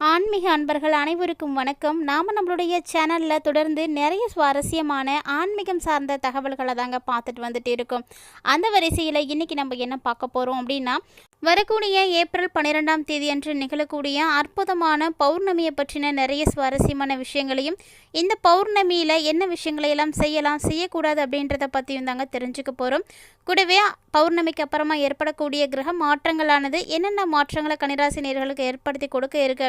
ஆன்மீக அன்பர்கள் அனைவருக்கும் வணக்கம். நாம் நம்மளுடைய சேனலில் தொடர்ந்து நிறைய சுவாரஸ்யமான ஆன்மீகம் சார்ந்த தகவல்களை தாங்க பார்த்துட்டு வந்துட்டு இருக்கோம். அந்த வரிசையில் இன்றைக்கி நம்ம என்ன பார்க்க போகிறோம் அப்படின்னா வரக்கூடிய ஏப்ரல் பன்னிரெண்டாம் தேதி அன்று நிகழக்கூடிய அற்புதமான பௌர்ணமியை பற்றின நிறைய சுவாரஸ்யமான விஷயங்களையும் இந்த பௌர்ணமியில் என்ன விஷயங்களை எல்லாம் செய்யலாம் செய்யக்கூடாது அப்படின்றத பற்றியும் தாங்க தெரிஞ்சுக்க போகிறோம் கூடவே பௌர்ணமிக்கு அப்புறமா ஏற்படக்கூடிய கிரக மாற்றங்களானது என்னென்ன மாற்றங்களை கனிராசி நேர்களுக்கு ஏற்படுத்தி கொடுக்க இருக்குது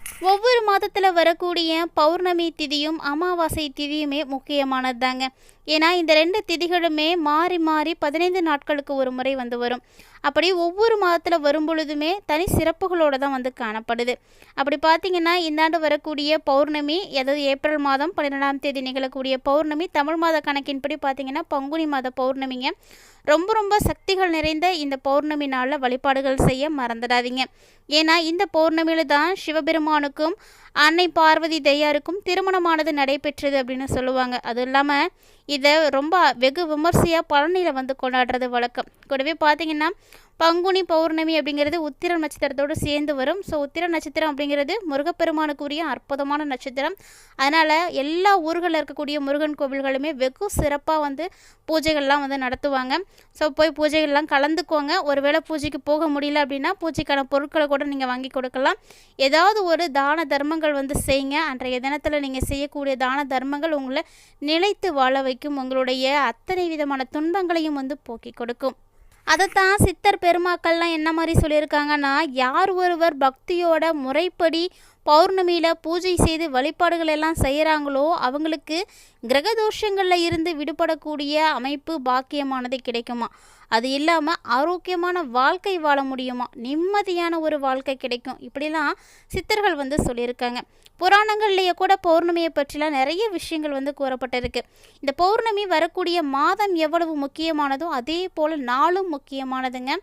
ஒவ்வொரு மாதத்தில் வரக்கூடிய பௌர்ணமி திதியும் அமாவாசை திதியுமே முக்கியமானது தாங்க ஏன்னா இந்த ரெண்டு திதிகளுமே மாறி மாறி பதினைந்து நாட்களுக்கு ஒரு முறை வந்து வரும். அப்படி ஒவ்வொரு மாதத்தில் வரும் பொழுதுமே தனி சிறப்புகளோடு தான் வந்து காணப்படுது. அப்படி பார்த்தீங்கன்னா இந்த ஆண்டு வரக்கூடிய பௌர்ணமி அதாவது ஏப்ரல் மாதம் பன்னிரெண்டாம் தேதி நிகழக்கூடிய பௌர்ணமி தமிழ் மாத கணக்கின்படி பார்த்திங்கன்னா பங்குனி மாத பௌர்ணமிங்க. ரொம்ப ரொம்ப சக்திகள் நிறைந்த இந்த பௌர்ணமி நாளில் வழிபாடுகள் செய்ய மறந்துடாதீங்க. ஏன்னா இந்த பௌர்ணமியில் தான் சிவபெருமான் சிவபெருமானுக்கும் அன்னை பார்வதி தையாருக்கும் திருமணமானது நடைபெற்றது அப்படின்னு சொல்லுவாங்க. அதுவும் இல்லாமல் இதை ரொம்ப வெகு விமர்சையாக பழனியில் வந்து கொண்டாடுறது வழக்கம். கூடவே பார்த்தீங்கன்னா பங்குனி பௌர்ணமி அப்படிங்கிறது உத்திர நட்சத்திரத்தோடு சேர்ந்து வரும். ஸோ உத்திர நட்சத்திரம் அப்படிங்கிறது முருகப்பெருமானுக்குரிய அற்புதமான நட்சத்திரம். அதனால் எல்லா ஊர்களில் இருக்கக்கூடிய முருகன் கோவில்களுமே வெகு சிறப்பாக வந்து பூஜைகள்லாம் வந்து நடத்துவாங்க. ஸோ போய் பூஜைகள்லாம் கலந்துக்கோங்க. ஒருவேளை பூஜைக்கு போக முடியல அப்படின்னா பூஜைக்கான பொருட்களை கூட நீங்கள் வாங்கி கொடுக்கலாம். ஏதாவது ஒரு தான தர்மங்கள் வந்து செய்யுங்க. அன்றைய தினத்தில் நீங்கள் செய்யக்கூடிய தான தர்மங்கள் உங்களை நிலைத்து வாழ வைக்கும். உங்களுடைய அத்தனை விதமான துன்பங்களையும் வந்து போக்கி கொடுக்கும். அதைத்தான் சித்தர் பெருமாக்கள்லாம் என்ன மாதிரி சொல்லியிருக்காங்கன்னா யார் ஒருவர் பக்தியோட முறைப்படி பௌர்ணமியில் பூஜை செய்து வழிபாடுகள் எல்லாம் செய்கிறாங்களோ அவங்களுக்கு கிரகதோஷங்களில் இருந்து விடுபடக்கூடிய அமைப்பு பாக்கியமானது கிடைக்குமா? அது இல்லாமல் ஆரோக்கியமான வாழ்க்கை வாழ முடியுமா? நிம்மதியான ஒரு வாழ்க்கை கிடைக்கும். இப்படிலாம் சித்தர்கள் வந்து சொல்லியிருக்காங்க. புராணங்கள்லேயே கூட பௌர்ணமியை பற்றிலாம் நிறைய விஷயங்கள் வந்து கூறப்பட்டிருக்கு. இந்த பௌர்ணமி வரக்கூடிய மாதம் எவ்வளவு முக்கியமானதோ அதே போல் நாளும் முக்கியமானதுங்க.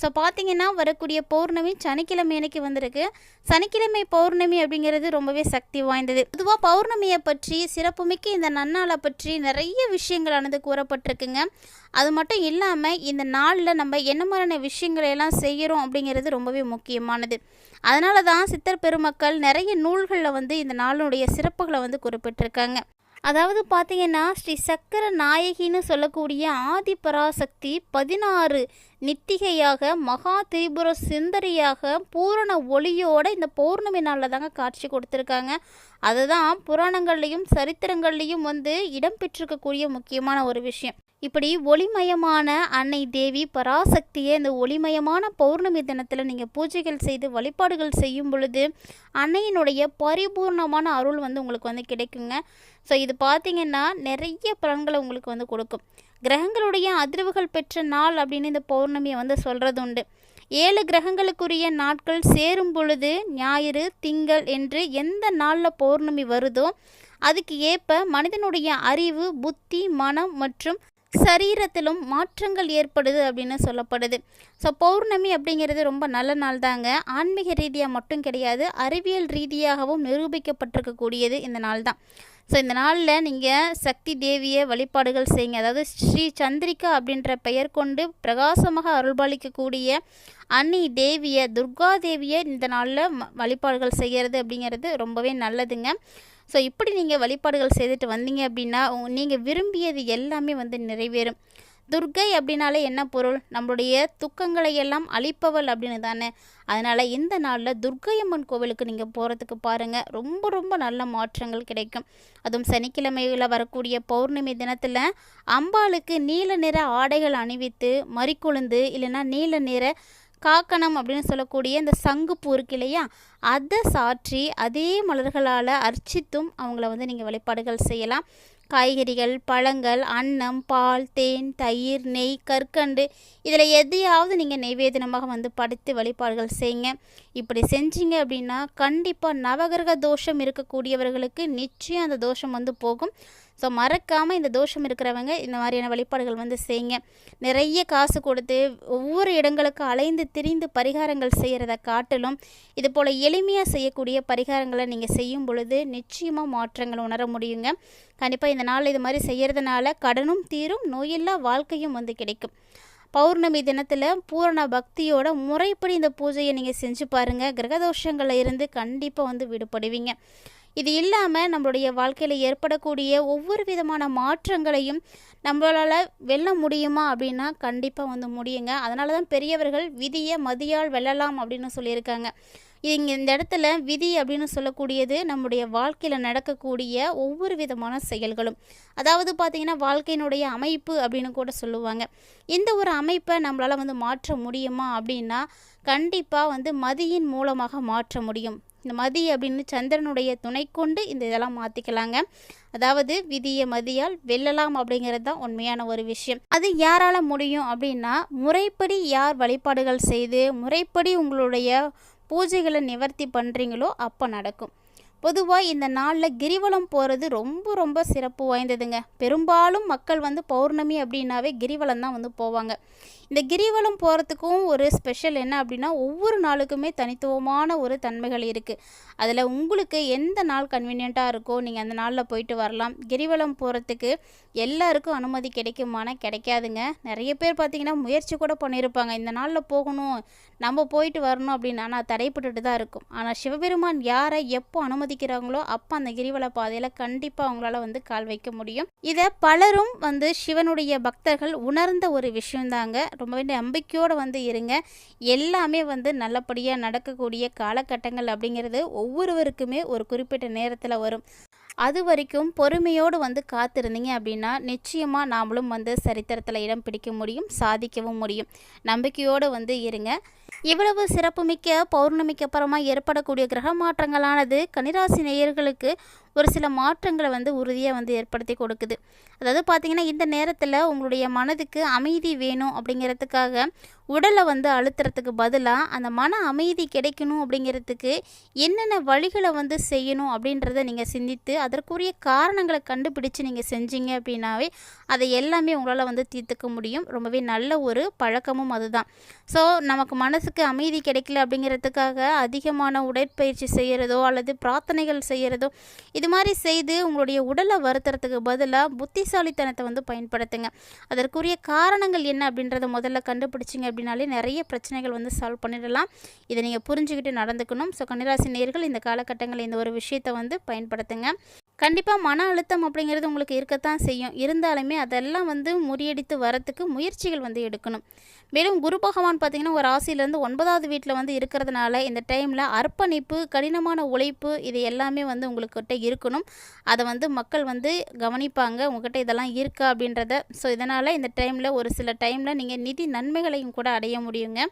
ஸோ பார்த்தீங்கன்னா வரக்கூடிய பௌர்ணமி சனிக்கிழமை அன்னைக்கு வந்திருக்கு. சனிக்கிழமை பௌர்ணமி அப்படிங்கிறது ரொம்பவே சக்தி வாய்ந்தது. பொதுவாக பௌர்ணமியை பற்றி சிறப்புமிக்க இந்த நன்னாளை பற்றி நிறைய விஷயங்களானது கூறப்பட்டிருக்குங்க. அது மட்டும் இல்லாமல் இந்த நாளில் நம்ம என்ன மாதிரியான விஷயங்களை எல்லாம் செய்கிறோம் அப்படிங்கிறது ரொம்பவே முக்கியமானது. அதனால தான் சித்தர் பெருமக்கள் நிறைய நூல்களில் வந்து இந்த நாளினுடைய சிறப்புகளை வந்து குறிப்பிட்டிருக்காங்க. அதாவது பார்த்தீங்கன்னா ஸ்ரீ சக்கர நாயகின்னு சொல்லக்கூடிய ஆதி பராசக்தி பதினாறு நித்திகையாக மகா திரிபுர சுந்தரியாக பூரண ஒளியோட இந்த பௌர்ணமி நாளில் தாங்க காட்சி கொடுத்துருக்காங்க. அதுதான் புராணங்கள்லேயும் சரித்திரங்கள்லேயும் வந்து இடம்பெற்றிருக்கக்கூடிய முக்கியமான ஒரு விஷயம். இப்படி ஒளிமயமான அன்னை தேவி பராசக்தியை இந்த ஒளிமயமான பௌர்ணமி தினத்தில் நீங்கள் பூஜைகள் செய்து வழிபாடுகள் செய்யும் பொழுது அன்னையினுடைய பரிபூர்ணமான அருள் வந்து உங்களுக்கு வந்து கிடைக்குங்க. ஸோ இது பார்த்திங்கன்னா நிறைய பலன்களை உங்களுக்கு வந்து கொடுக்கும். கிரகங்களுடைய அதிர்வுகள் பெற்ற நாள் அப்படின்னு இந்த பௌர்ணமியை வந்து சொல்கிறது உண்டு ஏழு கிரகங்களுக்குரிய நாட்கள் சேரும் பொழுது ஞாயிறு திங்கள் என்று எந்த நாளில் பௌர்ணமி வருதோ அதுக்கு ஏற்ப மனிதனுடைய அறிவு புத்தி மனம் மற்றும் சரீரத்திலும் மாற்றங்கள் ஏற்படுது அப்படின்னு சொல்லப்படுது. ஸோ பௌர்ணமி அப்படிங்கிறது ரொம்ப நல்ல நாள் தாங்க. ஆன்மீக ரீதியாக மட்டும் கிடையாது அறிவியல் ரீதியாகவும் நிரூபிக்கப்பட்டிருக்கக்கூடியது இந்த நாள் தான். ஸோ இந்த நாளில் நீங்கள் சக்தி தேவியை வழிபாடுகள் செய்யுங்க. அதாவது ஸ்ரீ சந்திரிகா அப்படின்ற பெயர் கொண்டு பிரகாசமாக அருள்பாலிக்கக்கூடிய அன்னி தேவியை துர்கா தேவியை இந்த நாளில் வழிபாடுகள் செய்கிறது அப்படிங்கிறது ரொம்பவே நல்லதுங்க. ஸோ இப்படி நீங்கள் வழிபாடுகள் செய்துட்டு வந்தீங்க அப்படின்னா நீங்கள் விரும்பியது எல்லாமே வந்து நிறைவேறும். துர்கை அப்படின்னாலே என்ன பொருள்? நம்மளுடைய துக்கங்களை எல்லாம் அழிப்பவள் அப்படின்னு தானே. அதனால் இந்த நாளில் துர்கையம்மன் கோவிலுக்கு நீங்கள் போகிறதுக்கு பாருங்கள் ரொம்ப ரொம்ப நல்ல மாற்றங்கள் கிடைக்கும். அதுவும் சனிக்கிழமையில் வரக்கூடிய பௌர்ணமி தினத்தில் அம்பாளுக்கு நீல நிற ஆடைகள் அணிவித்து மறிக்கொழுந்து இல்லைன்னா நீல நிற காக்கணம் அப்படின்னு சொல்லக்கூடிய இந்த சங்குப்பூ இருக்கு இல்லையா? அதை சாற்றி அதே மலர்களால் அர்ச்சித்தும் அவங்கள வந்து நீங்கள் வழிபாடுகள் செய்யலாம். காய்கறிகள் பழங்கள் அன்னம் பால் தேன் தயிர் நெய் கற்கண்டு இதில் எதையாவது நீங்கள் நைவேதனமாக வந்து படுத்து வழிபாடுகள் செய்யுங்க. இப்படி செஞ்சீங்க அப்படின்னா கண்டிப்பாக நவகிரக தோஷம் இருக்கக்கூடியவர்களுக்கு நிச்சயம் அந்த தோஷம் வந்து போகும். ஸோ மறக்காமல் இந்த தோஷம் இருக்கிறவங்க இந்த மாதிரியான வழிபாடுகள் வந்து செய்யுங்க. நிறைய காசு கொடுத்து ஒவ்வொரு இடங்களுக்கு அலைந்து திரிந்து பரிகாரங்கள் செய்கிறத காட்டிலும் இது போல் எளிமையாக செய்யக்கூடிய பரிகாரங்களை நீங்கள் செய்யும் பொழுது நிச்சயமாக மாற்றங்கள் உணர முடியுங்க. கண்டிப்பாக இந்த நாள் இது மாதிரி செய்கிறதுனால கடனும் தீரும் நோயில்லா வாழ்க்கையும் வந்து கிடைக்கும். பௌர்ணமி தினத்தில் பூரண பக்தியோட முறைப்படி இந்த பூஜையை நீங்கள் செஞ்சு பாருங்கள் கிரகதோஷங்களில் இருந்து கண்டிப்பாக வந்து விடுபடுவீங்க. இது இல்லாமல் நம்மளுடைய வாழ்க்கையில் ஏற்படக்கூடிய ஒவ்வொரு விதமான மாற்றங்களையும் நம்மளால் வெல்ல முடியுமா அப்படின்னா கண்டிப்பாக வந்து முடியுங்க. அதனால தான் பெரியவர்கள் விதியை மதியால் வெல்லலாம் அப்படின்னு சொல்லியிருக்காங்க. இங்கே இந்த இடத்துல விதி அப்படின்னு சொல்லக்கூடியது நம்முடைய வாழ்க்கையில் நடக்கக்கூடிய ஒவ்வொரு விதமான செயல்களும். அதாவது பார்த்திங்கன்னா வாழ்க்கையினுடைய அமைப்பு அப்படின்னு கூட சொல்லுவாங்க. இந்த ஒரு அமைப்பை நம்மளால் வந்து மாற்ற முடியுமா அப்படின்னா கண்டிப்பாக வந்து மதியின் மூலமாக மாற்ற முடியும். இந்த மதி அப்படின்னு சந்திரனுடைய துணை கொண்டு இந்த இதெல்லாம் மாற்றிக்கலாங்க அதாவது விதிய மதியால் வெல்லலாம் அப்படிங்கிறது தான் உண்மையான ஒரு விஷயம். அது யாரால் முடியும் அப்படின்னா முறைப்படி யார் வழிபாடுகள் செய்து முறைப்படி உங்களுடைய பூஜைகளை நிவர்த்தி பண்ணுறீங்களோ அப்போ நடக்கும். பொதுவாக இந்த நாளில் கிரிவலம் போகிறது ரொம்ப ரொம்ப சிறப்பு வாய்ந்ததுங்க. பெரும்பாலும் மக்கள் வந்து பௌர்ணமி அப்படின்னாவே கிரிவலம் தான் வந்து போவாங்க. இந்த கிரிவலம் போகிறதுக்கும் ஒரு ஸ்பெஷல் என்ன அப்படின்னா ஒவ்வொரு நாளுக்குமே தனித்துவமான ஒரு தன்மைகள் இருக்குது அதில் உங்களுக்கு எந்த நாள் கன்வீனியண்ட்டாக இருக்கோ நீங்கள் அந்த நாளில் போயிட்டு வரலாம். கிரிவலம் போகிறதுக்கு எல்லாருக்கும் அனுமதி கிடைக்குமானா கிடைக்காதுங்க. நிறைய பேர் பார்த்திங்கன்னா முயற்சி கூட பண்ணியிருப்பாங்க இந்த நாளில் போகணும் நம்ம போயிட்டு வரணும் அப்படின்னு ஆனால் தடைப்பட்டுட்டு தான் இருக்கும். ஆனால் சிவபெருமான் யாரை எப்போ அனுமதிக்கிறாங்களோ அப்போ அந்த கிரிவல பாதையில் கண்டிப்பாக அவங்களால வந்து கால் வைக்க முடியும். இதை பலரும் வந்து சிவனுடைய பக்தர்கள் உணர்ந்த ஒரு விஷயம்தாங்க ரொம்பவே நம்பிக்கையோடு வந்து இருங்க. எல்லாமே வந்து நல்லபடியாக நடக்கக்கூடிய காலகட்டங்கள் அப்படிங்கிறது ஒவ்வொருவருக்குமே ஒரு குறிப்பிட்ட நேரத்தில் வரும். அது வரைக்கும் பொறுமையோடு வந்து காத்திருந்தீங்க அப்படின்னா நிச்சயமாக நாமளும் வந்து சரித்திரத்தில் இடம் பிடிக்க முடியும் சாதிக்கவும் முடியும். நம்பிக்கையோடு வந்து இருங்க. இவ்வளவு சிறப்புமிக்க பௌர்ணமிக்கு அப்புறமா ஏற்படக்கூடிய கிரக மாற்றங்களானது கனிராசி நேயர்களுக்கு ஒரு சில மாற்றங்களை வந்து உறுதியாக வந்து ஏற்படுத்தி கொடுக்குது. அதாவது பார்த்திங்கன்னா இந்த நேரத்தில் உங்களுடைய மனதுக்கு அமைதி வேணும் அப்படிங்கிறதுக்காக உடலை வந்து அழுத்துறதுக்கு பதிலாக அந்த மன அமைதி கிடைக்கணும் அப்படிங்கிறதுக்கு என்னென்ன வழிகளை வந்து செய்யணும் அப்படின்றத நீங்கள் சிந்தித்து அதற்குரிய காரணங்களை கண்டுபிடிச்சு நீங்கள் செஞ்சீங்க அப்படின்னாவே அதை எல்லாமே உங்களால் வந்து தீர்த்துக்க முடியும். ரொம்பவே நல்ல ஒரு பழக்கமும் அதுதான். ஸோ நமக்கு மனசுக்கு அமைதி கிடைக்கல அப்படிங்கிறதுக்காக அதிகமான உடற்பயிற்சி செய்கிறதோ அல்லது பிரார்த்தனைகள் செய்கிறதோ இது மாதிரி செய்து உங்களுடைய உடலை வருத்துறதுக்கு பதிலாக புத்திசாலித்தனத்தை வந்து பயன்படுத்துங்க. அதற்குரிய காரணங்கள் என்ன அப்படின்றத முதல்ல கண்டுபிடிச்சிங்க அப்படின்னாலே நிறைய பிரச்சனைகள் வந்து சால்வ் பண்ணிடலாம். இதை நீங்கள் புரிஞ்சுக்கிட்டு நடந்துக்கணும். ஸோ கன்னிராசி நேர்கள் இந்த காலகட்டங்களில் இந்த ஒரு விஷயத்தை வந்து பயன்படுத்துங்க. கண்டிப்பாக மன அழுத்தம் அப்படிங்கிறது உங்களுக்கு இருக்கத்தான் செய்யும். இருந்தாலுமே அதெல்லாம் வந்து முறியடித்து வரத்துக்கு முயற்சிகள் வந்து எடுக்கணும். மேலும் குரு பகவான் பார்த்திங்கன்னா ஒரு ராசியிலேருந்து ஒன்பதாவது வீட்டில் வந்து இருக்கிறதுனால இந்த டைமில் அர்ப்பணிப்பு கடினமான உழைப்பு இது எல்லாமே வந்து உங்களுக்கிட்ட இருக்கணும். அதை வந்து மக்கள் வந்து கவனிப்பாங்க. உங்கள்கிட்ட இதெல்லாம் இருக்கா அப்படின்றத. ஸோ இதனால் இந்த டைமில் ஒரு சில டைமில் நீங்கள் நிதி நன்மைகளையும் கூட அடைய முடியுங்க.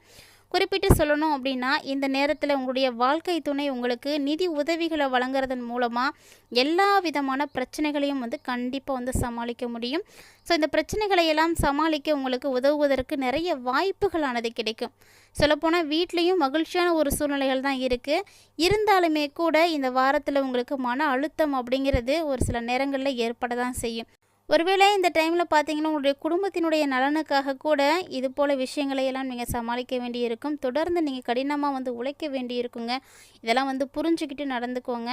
குறிப்பிட்டு சொல்லணும் அப்படின்னா இந்த நேரத்தில் உங்களுடைய வாழ்க்கை துணை உங்களுக்கு நிதி உதவிகளை வழங்குறதன் மூலமாக எல்லா விதமான பிரச்சனைகளையும் வந்து கண்டிப்பாக வந்து சமாளிக்க முடியும். ஸோ இந்த பிரச்சனைகளை எல்லாம் சமாளிக்க உங்களுக்கு உதவுவதற்கு நிறைய வாய்ப்புகளானது கிடைக்கும். சொல்லப்போனால் வீட்லேயும் மகிழ்ச்சியான ஒரு சூழ்நிலைகள் தான் இருக்குது இருந்தாலுமே கூட இந்த வாரத்தில் உங்களுக்கு மன அழுத்தம் அப்படிங்கிறது ஒரு சில நேரங்களில் ஏற்பட தான் செய்யும். ஒருவேளை இந்த டைமில் பார்த்தீங்கன்னா உங்களுடைய குடும்பத்தினுடைய நலனுக்காக கூட இது போல் விஷயங்களை எல்லாம் நீங்கள் சமாளிக்க வேண்டியிருக்கும். தொடர்ந்து நீங்கள் கடினமாக வந்து உழைக்க வேண்டியிருக்குங்க. இதெல்லாம் வந்து புரிஞ்சுக்கிட்டு நடந்துக்கோங்க.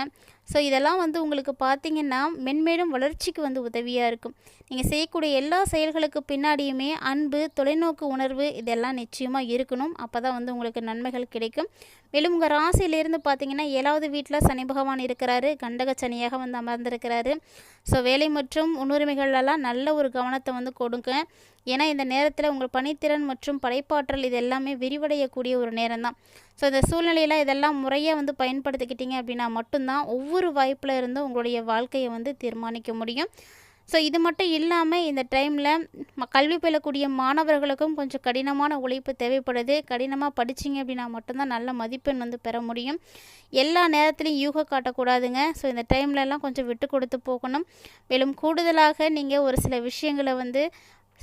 ஸோ இதெல்லாம் வந்து உங்களுக்கு பார்த்தீங்கன்னா மென்மேலும் வளர்ச்சிக்கு வந்து உதவியாக இருக்கும். நீங்கள் செய்யக்கூடிய எல்லா செயல்களுக்கு பின்னாடியுமே அன்பு தொலைநோக்கு உணர்வு இதெல்லாம் நிச்சயமாக இருக்கணும். அப்போ தான் வந்து உங்களுக்கு நன்மைகள் கிடைக்கும். மேலும் உங்கள் ராசியிலேருந்து பார்த்தீங்கன்னா ஏழாவது வீட்டில் சனி பகவான் இருக்கிறாரு. கண்டக சனியாக வந்து அமர்ந்திருக்கிறாரு. ஸோ வேலை மற்றும் முன்னுரிமைகள் விஷயங்கள்லாம் நல்ல ஒரு கவனத்தை வந்து கொடுங்க. ஏன்னா இந்த நேரத்தில் உங்கள் பணித்திறன் மற்றும் படைப்பாற்றல் இது எல்லாமே விரிவடையக்கூடிய ஒரு நேரம் தான் ஸோ இந்த சூழ்நிலையில் இதெல்லாம் முறையாக வந்து பயன்படுத்திக்கிட்டீங்க அப்படின்னா மட்டும்தான் ஒவ்வொரு வாய்ப்பில் இருந்தும் உங்களுடைய வாழ்க்கையை வந்து தீர்மானிக்க முடியும். ஸோ இது மட்டும் இல்லாமல் இந்த டைமில் கல்வி பயிலக்கூடிய மாணவர்களுக்கும் கொஞ்சம் கடினமான உழைப்பு தேவைப்படுது. கடினமாக படிச்சிங்க அப்படின்னா மட்டும்தான் நல்ல மதிப்பெண் வந்து பெற முடியும். எல்லா நேரத்துலையும் யூக காட்டக்கூடாதுங்க. ஸோ இந்த டைம்லலாம் கொஞ்சம் விட்டு கொடுத்து போகணும். மேலும் கூடுதலாக நீங்கள் ஒரு சில விஷயங்களை வந்து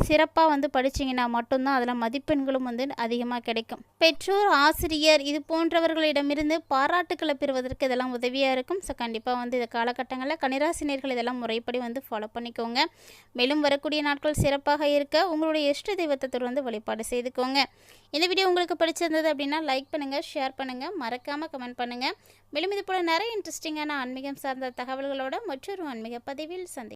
சிறப்பாக வந்து படிச்சிங்கன்னா மட்டும்தான் அதில் மதிப்பெண்களும் வந்து அதிகமாக கிடைக்கும். பெற்றோர் ஆசிரியர் இது போன்றவர்களிடமிருந்து பாராட்டுக்களை பெறுவதற்கு இதெல்லாம் உதவியாக இருக்கும். ஸோ கண்டிப்பாக வந்து இந்த காலகட்டங்களில் கனிராசினியர்கள் இதெல்லாம் முறைப்படி வந்து ஃபாலோ பண்ணிக்கோங்க. மேலும் வரக்கூடிய நாட்கள் சிறப்பாக இருக்க உங்களுடைய இஷ்ட தெய்வத்தை தொடர்ந்து வழிபாடு செய்துக்கோங்க. இந்த வீடியோ உங்களுக்கு பிடிச்சிருந்தது அப்படின்னா லைக் பண்ணுங்கள் ஷேர் பண்ணுங்கள் மறக்காமல் கமெண்ட் பண்ணுங்கள் மேலும் இது போல் நிறைய இன்ட்ரெஸ்டிங்கான ஆன்மீகம் சார்ந்த தகவல்களோட மற்றொரு ஆன்மீக பதிவில் சந்தி